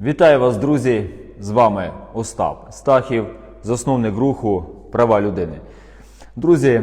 Вітаю вас, друзі! З вами Остап Стахів, засновник руху Права людини. Друзі,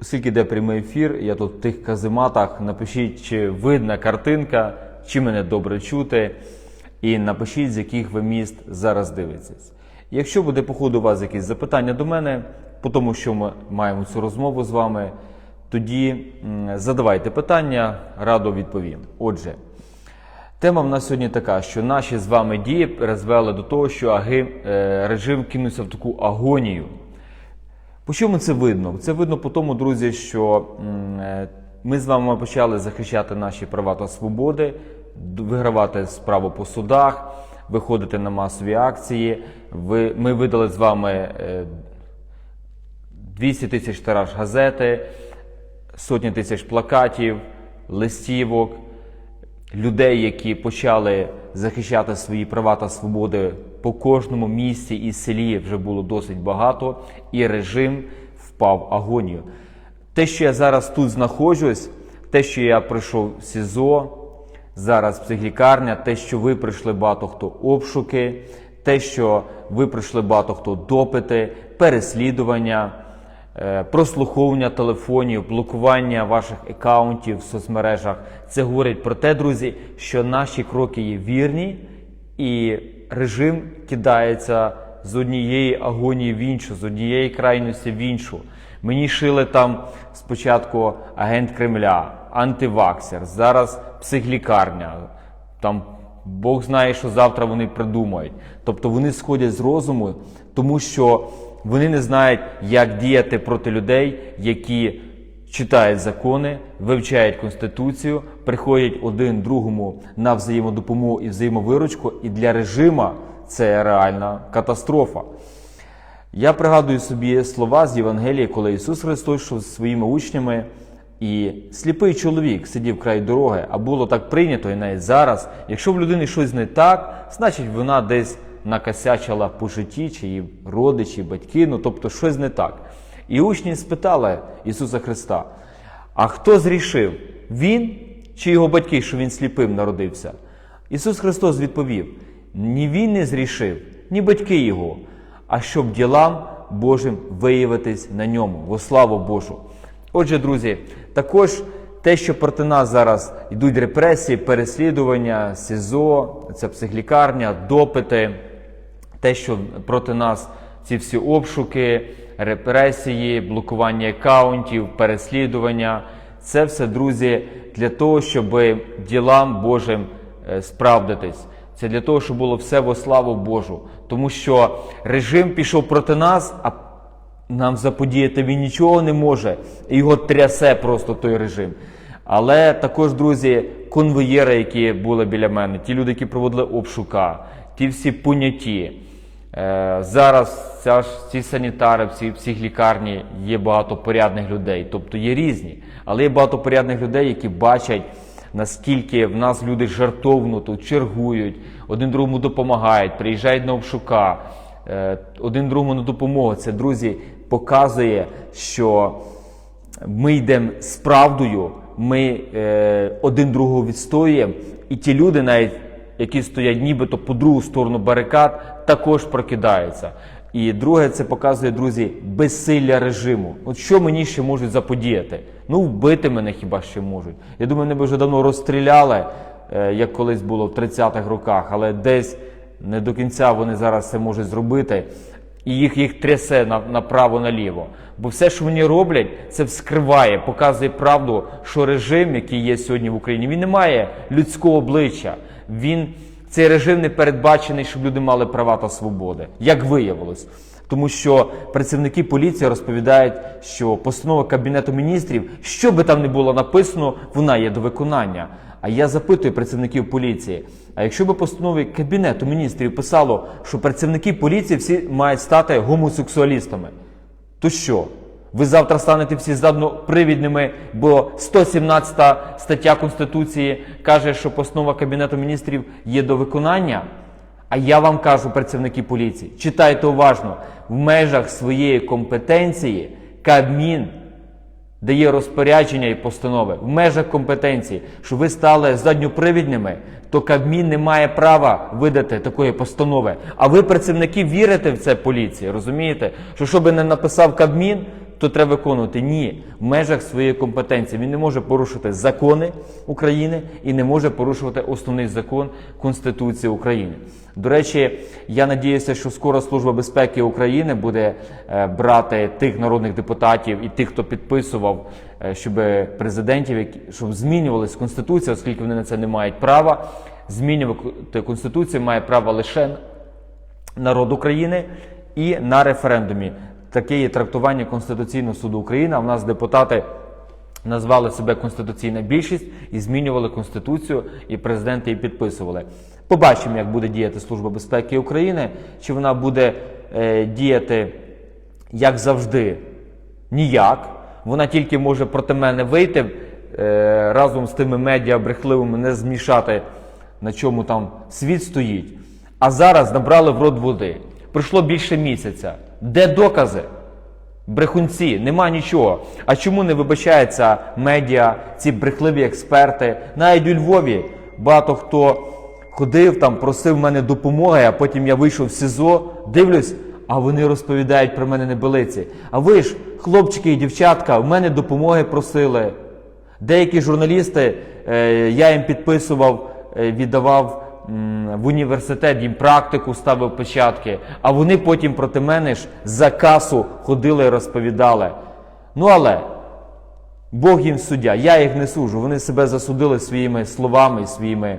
оскільки йде прямий ефір, я тут в тих казематах. Напишіть, чи видна картинка, чи мене добре чути. І напишіть, з яких ви міст зараз дивитесь. Якщо буде по ходу у вас якісь запитання до мене, по тому, що ми маємо цю розмову з вами, тоді задавайте питання, радо відповім. Отже, Тема в нас сьогодні така, що наші з вами дії призвели до того, що аги, е, режим кинувся в таку агонію. По чому це видно? Це видно по тому, друзі, що е, ми з вами почали захищати наші права та свободи, вигравати справу по судах, виходити на масові акції. Ми видали з вами е, 200 тисяч тираж газети, сотні тисяч плакатів, листівок, людей, які почали захищати свої права та свободи по кожному місті і селі вже було досить багато, і режим впав в агонію. Те, що я зараз тут знаходжусь, те, що я прийшов в СІЗО, зараз психлікарня, те, що ви прийшли багато хто обшуки, те, що ви прийшли багато хто допити, переслідування, прослуховування телефонів, блокування ваших аккаунтів в соцмережах. Це говорить про те, друзі, що наші кроки є вірні, і режим кидається з однієї агонії в іншу, з однієї крайності в іншу. Мені шили там спочатку агент Кремля, антиваксер, зараз психлікарня. Там Бог знає, що завтра вони придумають. Тобто вони сходять з розуму, тому що вони не знають, як діяти проти людей, які читають закони, вивчають конституцію, приходять один другому на взаємодопомогу і взаємовиручку. І для режима це реальна катастрофа. Я пригадую собі слова з Євангелії, коли Ісус Христос йшов зі своїми учнями, і сліпий чоловік сидів край дороги, а було так прийнято і навіть зараз. Якщо в людини щось не так, значить вона десь накосячила по житті, чи її родичі, батьки, ну тобто щось не так. І учні спитали Ісуса Христа: а хто зрішив? Він чи його батьки, що він сліпим народився? Ісус Христос відповів: ні він не зрішив, ні батьки його, а щоб ділам Божим виявитись на ньому, во славу Божу. Отже, друзі, також те, що проти нас зараз йдуть репресії, переслідування, СІЗО, це психлікарня, допити, те, що проти нас ці всі обшуки, репресії, блокування аккаунтів, переслідування, це все, друзі, для того, щоб ділам Божим е, справдитись. Це для того, щоб було все во славу Божу. Тому що режим пішов проти нас, а нам заподіяти він нічого не може. І Його трясе просто той режим. Але також, друзі, конвоєри, які були біля мене, ті люди, які проводили обшука, ті всі поняті. Е, Зараз ця ж, ці санітари, всі психлікарні є багато порядних людей, тобто є різні. Але є багато порядних людей, які бачать, наскільки в нас люди жартовно тут чергують, один другому допомагають, приїжджають на обшука, е, один другому на допомогу. Це, друзі, показує, що ми йдемо з правдою, ми е, один другого відстоюємо, і ті люди, навіть які стоять нібито по другу сторону барикад, також прокидаються. І друге, це показує, друзі, безсилля режиму. От що мені ще можуть заподіяти? Ну, вбити мене хіба ще можуть. Я думаю, вони б вже давно розстріляли, е, як колись було в 30-х роках, але десь не до кінця вони зараз це можуть зробити і їх їх трясе на, направо-наліво. Бо все, що вони роблять, це вскриває, показує правду, що режим, який є сьогодні в Україні, він не має людського обличчя. Він цей режим не передбачений, щоб люди мали права та свободи, як виявилось. Тому що працівники поліції розповідають, що постанова Кабінету міністрів, що би там не було написано, вона є до виконання. А я запитую працівників поліції: а якщо би постанові Кабінету міністрів писало, що працівники поліції всі мають стати гомосексуалістами, то що? Ви завтра станете всі заднопривідними, бо 117 стаття Конституції каже, що постанова Кабінету міністрів є до виконання. А я вам кажу, працівники поліції, читайте уважно, в межах своєї компетенції Кабмін дає розпорядження і постанови в межах компетенції, що ви стали задньопривідними, то Кабмін не має права видати такої постанови. А ви, працівники, вірите в це поліції, розумієте? Що що би не написав Кабмін, то треба виконувати. Ні, в межах своєї компетенції. Він не може порушити закони України і не може порушувати основний закон Конституції України. До речі, я надіюся, що скоро Служба безпеки України буде е, брати тих народних депутатів і тих, хто підписував, е, щоб президентів, щоб змінювалась Конституція, оскільки вони на це не мають права. Змінювати Конституцію має право лише народ України і на референдумі. Таке є трактування Конституційного суду України. В нас депутати назвали себе конституційна більшість і змінювали конституцію, і президенти її підписували. Побачимо, як буде діяти Служба безпеки України, чи вона буде е, діяти як завжди, ніяк. Вона тільки може проти мене вийти е, разом з тими медіа брехливими, не змішати, на чому там світ стоїть. А зараз набрали в рот води. Пройшло більше місяця. Де докази? Брехунці, нема нічого. А чому не вибачаються медіа, ці брехливі експерти? Навіть у Львові багато хто ходив там, просив мене допомоги, а потім я вийшов в СІЗО, дивлюсь, а вони розповідають про мене небелиці. А ви ж, хлопчики і дівчатка, в мене допомоги просили. Деякі журналісти, е, я їм підписував, е, віддавав в університет, їм практику ставив печатки, а вони потім проти мене ж за касу ходили і розповідали. Ну але Бог їм суддя, я їх не сужу. Вони себе засудили своїми словами і своїми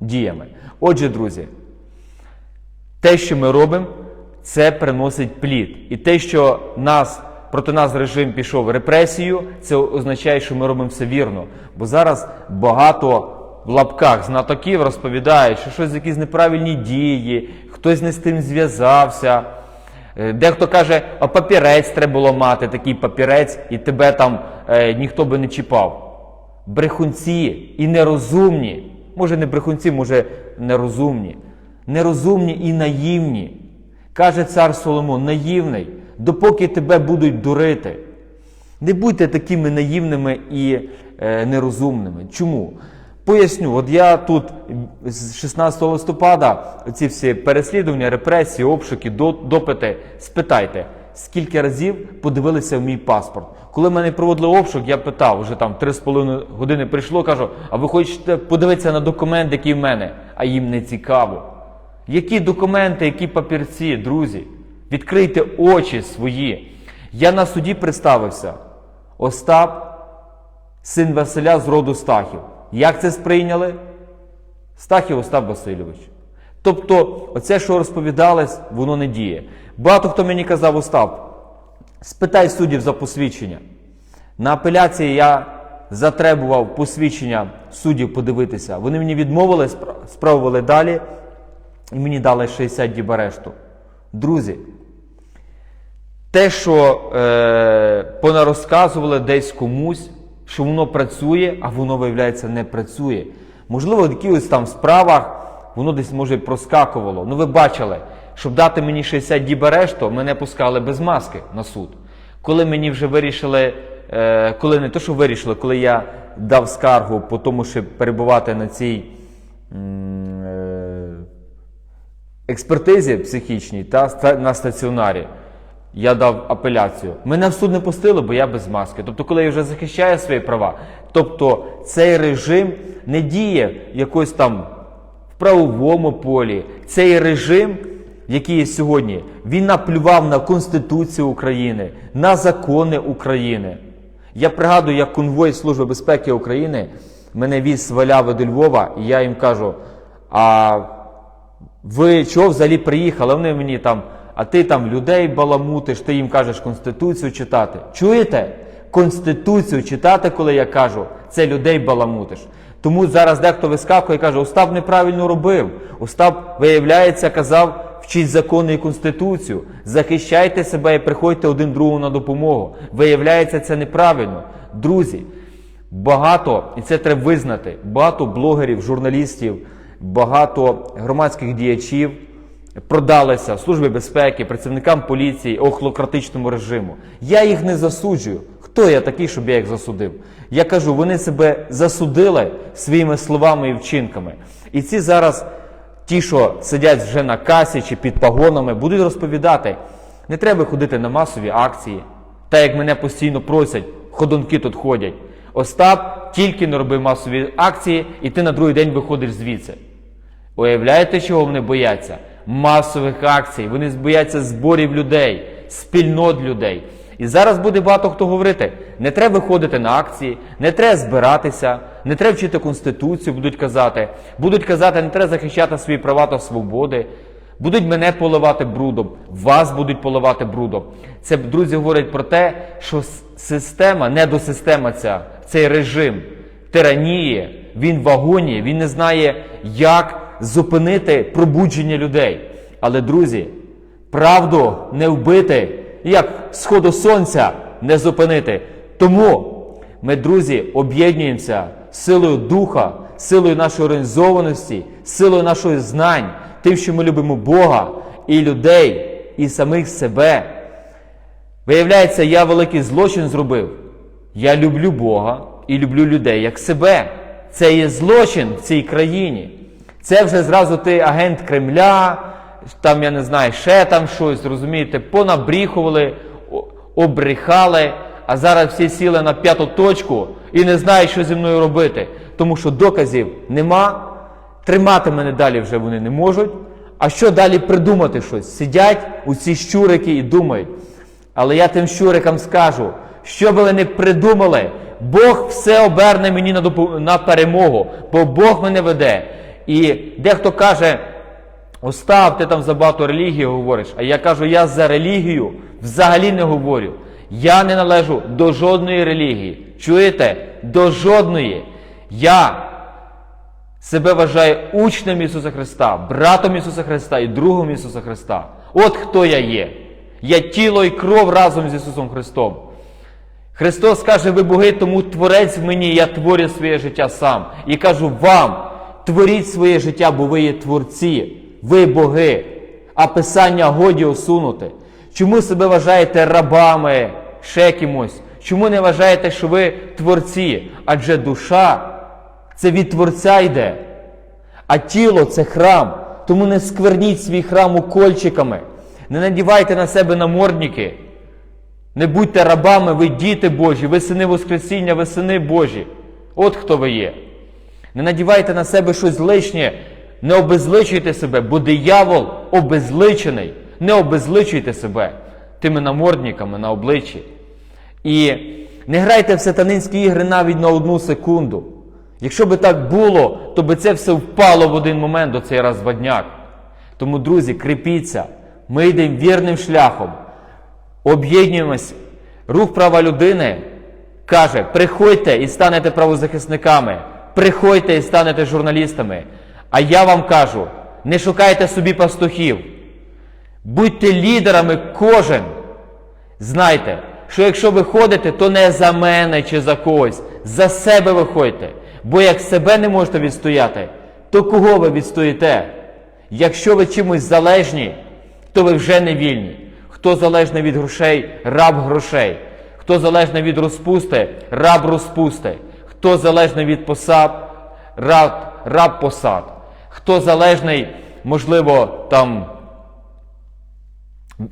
діями. Отже, друзі, те, що ми робимо, це приносить плід. І те, що нас проти нас режим пішов репресію, це означає, що ми робимо все вірно. Бо зараз багато в лапках знатоків розповідають, що щось якісь неправильні дії, хтось не з тим зв'язався. Е, Дехто каже, а папірець треба було мати, такий папірець, і тебе там е, ніхто би не чіпав. Брехунці і нерозумні. Може, не брехунці, може нерозумні. Нерозумні і наївні. Каже цар Соломон, наївний, допоки тебе будуть дурити. Не будьте такими наївними і е, нерозумними. Чому? Поясню, от я тут з 16 листопада ці всі переслідування, репресії, обшуки, допити. Спитайте, скільки разів подивилися в мій паспорт. Коли мене проводили обшук, я питав, вже там 3,5 години прийшло, кажу, а ви хочете подивитися на документ, який в мене? А їм не цікаво. Які документи, які папірці, друзі? Відкрийте очі свої. Я на суді представився. Остап, син Василя з роду Стахів. Як це сприйняли? Стахів Остап Васильович. Тобто, оце, що розповідалось, воно не діє. Багато хто мені казав, Остап, спитай суддів за посвідчення. На апеляції я затребував посвідчення суддів подивитися. Вони мені відмовили, спра- справили далі, і мені дали 60 діб арешту. Друзі, те, що е, понарозказували десь комусь, що воно працює, а воно, виявляється, не працює. Можливо, в якихось там справах воно десь може проскакувало. Ну ви бачили, щоб дати мені 60 діб арешту, мене пускали без маски на суд. Коли мені вже вирішили, е, коли не то, що вирішили, коли я дав скаргу по тому, щоб перебувати на цій. е, експертизі психічній та на стаціонарі я дав апеляцію. Мене в суд не пустили, бо я без маски. Тобто, коли я вже захищаю свої права, тобто цей режим не діє якось там в правовому полі. Цей режим, який є сьогодні, він наплював на Конституцію України, на закони України. Я пригадую, як конвой Служби безпеки України мене віз з Валяви до Львова, і я їм кажу: а ви чого взагалі приїхали? Вони мені там, а ти там людей баламутиш, ти їм кажеш Конституцію читати. Чуєте? Конституцію читати, коли я кажу, це людей баламутиш. Тому зараз дехто вискакує і каже, Остап неправильно робив. Остап, виявляється, казав, вчіть закони і конституцію, захищайте себе і приходьте один другому на допомогу. Виявляється, це неправильно. Друзі, багато, і це треба визнати, багато блогерів, журналістів, багато громадських діячів продалися Службі безпеки, працівникам поліції, охлократичному режиму. Я їх не засуджую. Хто я такий, щоб я їх засудив? Я кажу, вони себе засудили своїми словами і вчинками. І ці зараз, ті, що сидять вже на касі чи під погонами, будуть розповідати, не треба ходити на масові акції, та як мене постійно просять, ходунки тут ходять. Остап тільки не роби масові акції, і ти на другий день виходиш звідси. Уявляєте, чого вони бояться? Масових акцій. Вони бояться зборів людей, спільнот людей. І зараз буде багато хто говорити: не треба виходити на акції, не треба збиратися, не треба вчити конституцію, будуть казати. Будуть казати, не треба захищати свої права та свободи. Будуть мене поливати брудом, вас будуть поливати брудом. Це друзі говорять про те, що система, недосистема ця, цей режим тираніє, він в агонії, він не знає, як зупинити пробудження людей. Але, друзі, правду не вбити, як сходу сонця не зупинити. Тому ми, друзі, об'єднуємося силою духа, силою нашої організованості, силою нашої знань, тим, що ми любимо Бога і людей, і самих себе. Виявляється, я великий злочин зробив. Я люблю Бога і люблю людей як себе. Це є злочин в цій країні. Це вже зразу ти агент Кремля, там я не знаю, ще там щось, розумієте, понабріхували, о- обрехали, а зараз всі сіли на п'яту точку і не знають, що зі мною робити. Тому що доказів нема, тримати мене далі вже вони не можуть. А що далі придумати щось? Сидять усі щурики і думають. Але я тим щурикам скажу, що би ви не придумали, Бог все оберне мені на перемогу, бо Бог мене веде. І дехто каже, Остав, ти там за багато релігії говориш. А я кажу, я за релігію взагалі не говорю. Я не належу до жодної релігії. Чуєте? До жодної. Я себе вважаю учнем Ісуса Христа, братом Ісуса Христа і другом Ісуса Христа. От хто я є. Я тіло і кров разом з Ісусом Христом. Христос каже, ви боги, тому творець в мені, я творю своє життя сам. І кажу вам, творіть своє життя, бо ви є творці, ви боги, а Писання годі осунути. Чому себе вважаєте рабами, ще кимось? Чому не вважаєте, що ви творці? Адже душа це від Творця йде, а тіло це храм. Тому не скверніть свій храм укольчиками, не надівайте на себе намордники. Не будьте рабами, ви діти Божі, ви сини Воскресіння, ви сини Божі. От хто ви є. Не надівайте на себе щось лишнє, не обезличуйте себе, бо диявол обезличений. Не обезличуйте себе тими намордниками на обличчі. І не грайте в сатанинські ігри навіть на одну секунду. Якщо би так було, то би це все впало в один момент до цей розводняк. Тому, друзі, кріпіться, ми йдемо вірним шляхом об'єднуємось. Рух права людини каже: приходьте і станете правозахисниками, приходьте і станете журналістами. А я вам кажу: не шукайте собі пастухів, будьте лідерами кожен. Знайте, що якщо ви ходите, то не за мене чи за когось, за себе виходьте. Бо як себе не можете відстояти, то кого ви відстоїте? Якщо ви чимось залежні, то ви вже не вільні. Хто залежний від грошей, раб грошей. Хто залежний від розпусти, раб розпусти. Хто залежний від посад, раб, раб посад. Хто залежний, можливо, там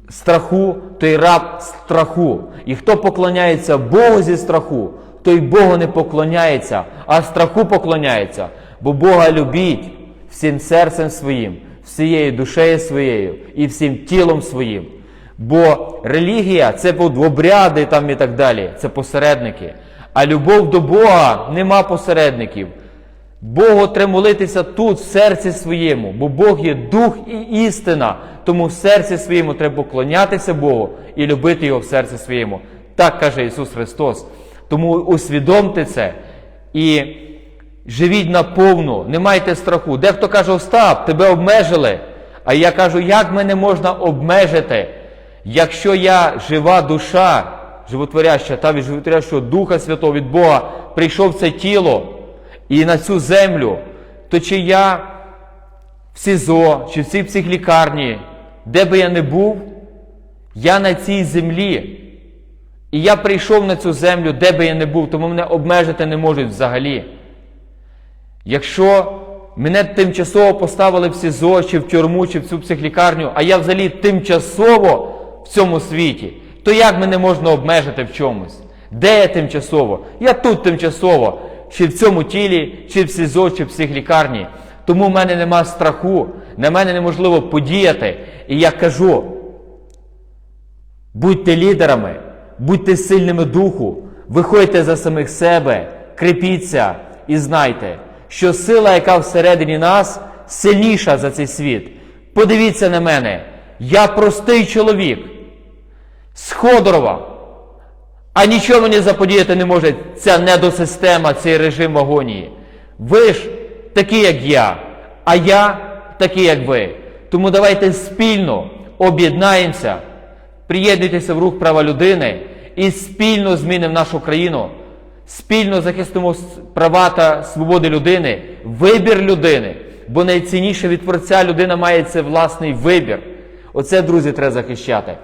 страху, той раб страху. І хто поклоняється Богу зі страху, той Богу не поклоняється, а страху поклоняється. Бо Бога любіть всім серцем своїм, всією душею своєю і всім тілом своїм. Бо релігія це обряди там і так далі, це посередники. А любов до Бога нема посередників. Богу треба молитися тут, в серці своєму, бо Бог є дух і істина. Тому в серці своєму треба поклонятися Богу і любити Його в серці своєму. Так каже Ісус Христос. Тому усвідомте це і живіть наповну, не майте страху. Дехто каже, Остап, тебе обмежили. А я кажу, як мене можна обмежити, якщо я жива душа, животворяща та від животворящого Духа Святого від Бога прийшов це тіло і на цю землю, то чи я в СІЗО чи в цій психлікарні, де би я не був, я на цій землі. І я прийшов на цю землю, де би я не був, тому мене обмежити не можуть взагалі. Якщо мене тимчасово поставили в СІЗО, чи в тюрму, чи в цю психлікарню, а я взагалі тимчасово в цьому світі, то як мене можна обмежити в чомусь? Де я тимчасово? Я тут тимчасово, чи в цьому тілі, чи в СІЗО, чи в психлікарні. Тому в мене нема страху, на мене неможливо подіяти. І я кажу: будьте лідерами, будьте сильними духу, виходьте за самих себе, крепіться і знайте, що сила, яка всередині нас, сильніша за цей світ. Подивіться на мене, я простий чоловік з Ходорова. А нічого мені заподіяти не може ця недосистема, цей режим агонії. Ви ж такі, як я, а я такий, як ви. Тому давайте спільно об'єднаємося, приєднуйтеся в рух права людини і спільно змінимо нашу країну, спільно захистимо права та свободи людини, вибір людини. Бо найцінніше від творця людина має це власний вибір. Оце, друзі, треба захищати.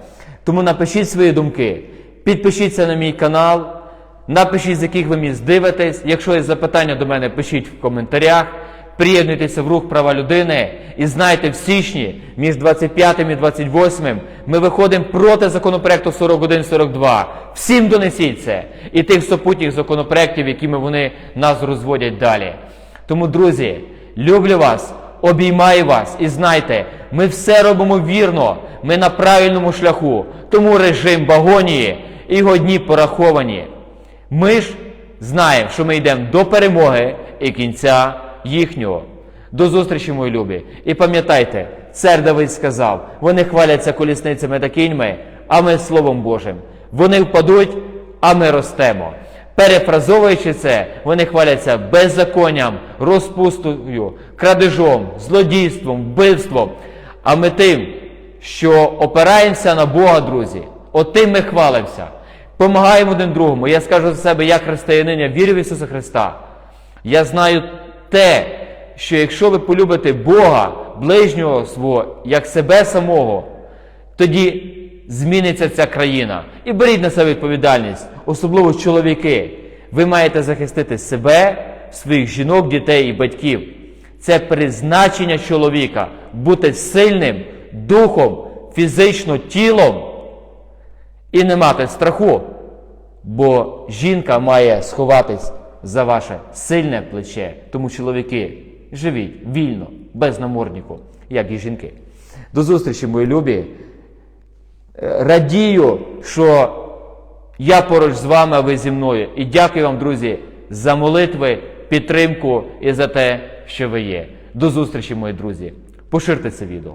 Тому напишіть свої думки, підпишіться на мій канал, напишіть, з яких ви міст дивитесь. Якщо є запитання до мене, пишіть в коментарях. Приєднуйтеся в рух права людини і знайте, в січні між 25 і 28 ми виходимо проти законопроекту 41-42. Всім донесіть це і тих супутніх законопроектів, якими вони нас розводять далі. Тому, друзі, люблю вас, обіймаю вас і знайте, ми все робимо вірно, ми на правильному шляху. Тому режим багонії і його дні пораховані. Ми ж знаємо, що ми йдемо до перемоги і кінця їхнього. До зустрічі, мої любі. І пам'ятайте, цар Давид сказав: вони хваляться колісницями та кіньми, а ми Словом Божим. Вони впадуть, а ми ростемо. Перефразовуючи це, вони хваляться беззаконням, розпустою, крадежом, злодійством, вбивством. А ми тим, що опираємося на Бога, друзі, отим ми хвалимося. Помагаємо один другому. Я скажу за себе, як християнин, я вірю в Ісуса Христа. Я знаю те, що якщо ви полюбите Бога, ближнього свого, як себе самого, тоді зміниться ця країна. І беріть на себе відповідальність, особливо чоловіки. Ви маєте захистити себе, своїх жінок, дітей і батьків. Це призначення чоловіка бути сильним духом, фізично тілом і не мати страху. Бо жінка має сховатись за ваше сильне плече. Тому чоловіки, живіть вільно, без наморднику, як і жінки. До зустрічі, мої любі. Радію, що я поруч з вами, а ви зі мною. І дякую вам, друзі, за молитви, підтримку і за те, що ви є. До зустрічі, мої друзі. Поширте це відео.